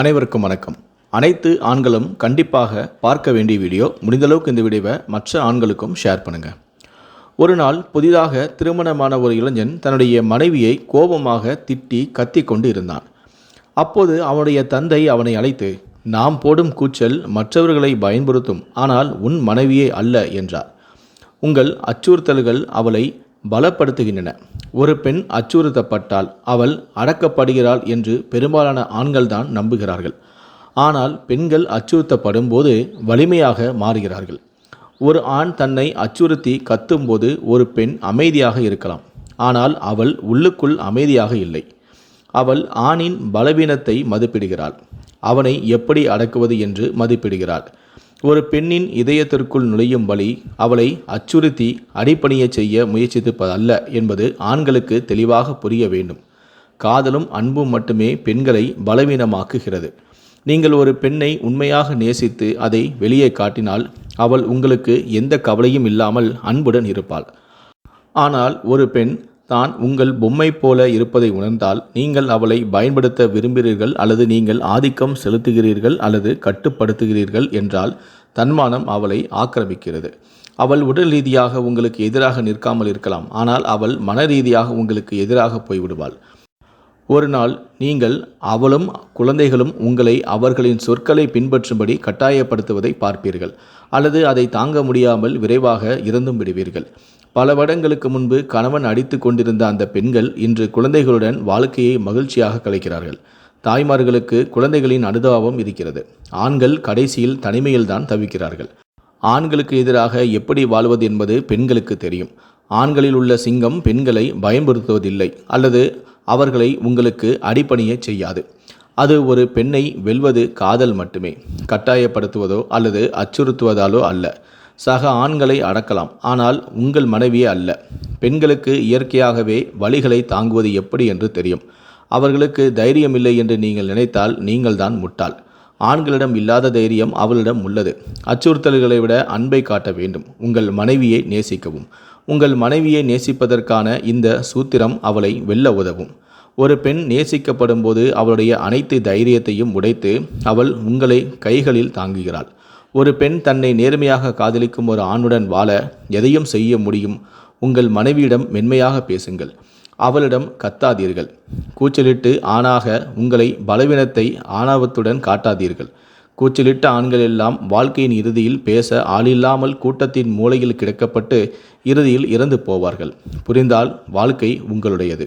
அனைவருக்கும் வணக்கம். அனைத்து ஆண்களும் கண்டிப்பாக பார்க்க வேண்டிய வீடியோ முடிந்தளவுக்கு இந்த வீடியோவை மற்ற ஆண்களுக்கும் ஷேர் பண்ணுங்கள் ஒரு நாள் புதிதாக திருமணமான ஒரு இளைஞன் தன்னுடைய மனைவியை கோபமாக திட்டி கத்தி கொண்டு இருந்தான். அப்போது அவனுடைய தந்தை அவனை அழைத்து நாம் போடும் கூச்சல் மற்றவர்களை பயன்படுத்தும் ஆனால் உன் மனைவியே அல்ல என்றார். உங்கள் அச்சுறுத்தல்கள் அவளை பலப்படுத்துகின்றன. ஒரு பெண் அச்சுறுத்தப்பட்டால் அவள் அடக்கப்படுகிறாள் என்று பெரும்பாலான ஆண்கள்தான் நம்புகிறார்கள். ஆனால் பெண்கள் அச்சுறுத்தப்படும் போது வலிமையாக மாறுகிறார்கள். ஒரு ஆண் தன்னை அச்சுறுத்தி கத்தும்போது ஒரு பெண் அமைதியாக இருக்கலாம். ஆனால் அவள் உள்ளுக்குள் அமைதியாக இல்லை. அவள் ஆணின் பலவீனத்தை மதிப்பிடுகிறாள். அவனை எப்படி அடக்குவது என்று மதிப்பிடுகிறாள். ஒரு பெண்ணின் இதயத்திற்குள் நுழையும் வழி அவளை அச்சுறுத்தி அடிப்பணிய செய்ய முயற்சிப்பதல்ல என்பது ஆண்களுக்கு தெளிவாக புரிய வேண்டும். காதலும் அன்பும் மட்டுமே பெண்களை பலவீனமாக்குகிறது. நீங்கள் ஒரு பெண்ணை உண்மையாக நேசித்து அதை வெளியே காட்டினால் அவள் உங்களுக்கு எந்த கவலையும் இல்லாமல் அன்புடன் இருப்பாள். ஆனால் ஒரு பெண் தான் உங்கள் பொம்மை போல இருப்பதை உணர்ந்தால் நீங்கள் அவளை பயன்படுத்த விரும்புகிறீர்கள் அல்லது நீங்கள் ஆதிக்கம் செலுத்துகிறீர்கள் அல்லது கட்டுப்படுத்துகிறீர்கள் என்றால் தன்மானம் அவளை ஆக்கிரமிக்கிறது. அவள் உடல் ரீதியாக உங்களுக்கு எதிராக நிற்காமல் இருக்கலாம். ஆனால் அவள் மன ரீதியாக உங்களுக்கு எதிராக போய்விடுவாள். ஒரு நாள் நீங்கள் அவளும் குழந்தைகளும் உங்களை அவர்களின் சொற்களை பின்பற்றும்படி கட்டாயப்படுத்துவதை பார்ப்பீர்கள். அல்லது அதை தாங்க முடியாமல் விரைவாக இறந்தும் விடுவீர்கள். பல வருடங்களுக்கு முன்பு கணவன் அடித்து கொண்டிருந்த அந்த பெண்கள் இன்று குழந்தைகளுடன் வாழ்க்கையை மகிழ்ச்சியாக கலைக்கிறார்கள். தாய்மார்களுக்கு குழந்தைகளின் அனுதாபம் இருக்கிறது. ஆண்கள் கடைசியில் தனிமையில்தான் தவிக்கிறார்கள். ஆண்களுக்கு எதிராக எப்படி வாழ்வது என்பது பெண்களுக்கு தெரியும். ஆண்களில் உள்ள சிங்கம் பெண்களை பயன்படுத்துவதில்லை அல்லது அவர்களை உங்களுக்கு அடிப்பணிய செய்யாது. அது ஒரு பெண்ணை வெல்வது காதல் மட்டுமே. கட்டாயப்படுத்துவதோ அல்லது அச்சுறுத்துவதாலோ அல்ல. சக ஆண்களை அடக்கலாம். ஆனால் உங்கள் மனைவியே அல்ல. பெண்களுக்கு இயற்கையாகவே வழிகளை தாங்குவது எப்படி என்று தெரியும். அவர்களுக்கு தைரியம் இல்லை என்று நீங்கள் நினைத்தால் நீங்கள்தான் முட்டாள். ஆண்களிடம் இல்லாத தைரியம் அவளிடம் உள்ளது. அச்சுறுத்தல்களை விட அன்பை காட்ட வேண்டும். உங்கள் மனைவியை நேசிக்கவும். உங்கள் மனைவியை நேசிப்பதற்கான இந்த சூத்திரம் அவளை வெல்ல உதவும். ஒரு பெண் நேசிக்கப்படும் போது அவளுடைய அனைத்து தைரியத்தையும் உடைத்து அவள் உங்களை கைகளில் தாங்குகிறாள். ஒரு பெண் தன்னை நேர்மையாக காதலிக்கும் ஒரு ஆணுடன் வாழ எதையும் செய்ய முடியும்? உங்கள் மனைவியிடம் மென்மையாக பேசுங்கள். அவளிடம் கத்தாதீர்கள். கூச்சலிட்டு ஆணாக உங்களை பலவீனத்தை ஆணவத்துடன் காட்டாதீர்கள். கூச்சலிட்ட ஆண்கள் எல்லாம் வாழ்க்கையின் இறுதியில் பேச ஆளில்லாமல் கூட்டத்தின் மூலையில் கிடக்கப்பட்டு இறுதியில் இறந்து போவார்கள். புரிந்தால் வாழ்க்கை உங்களுடையது.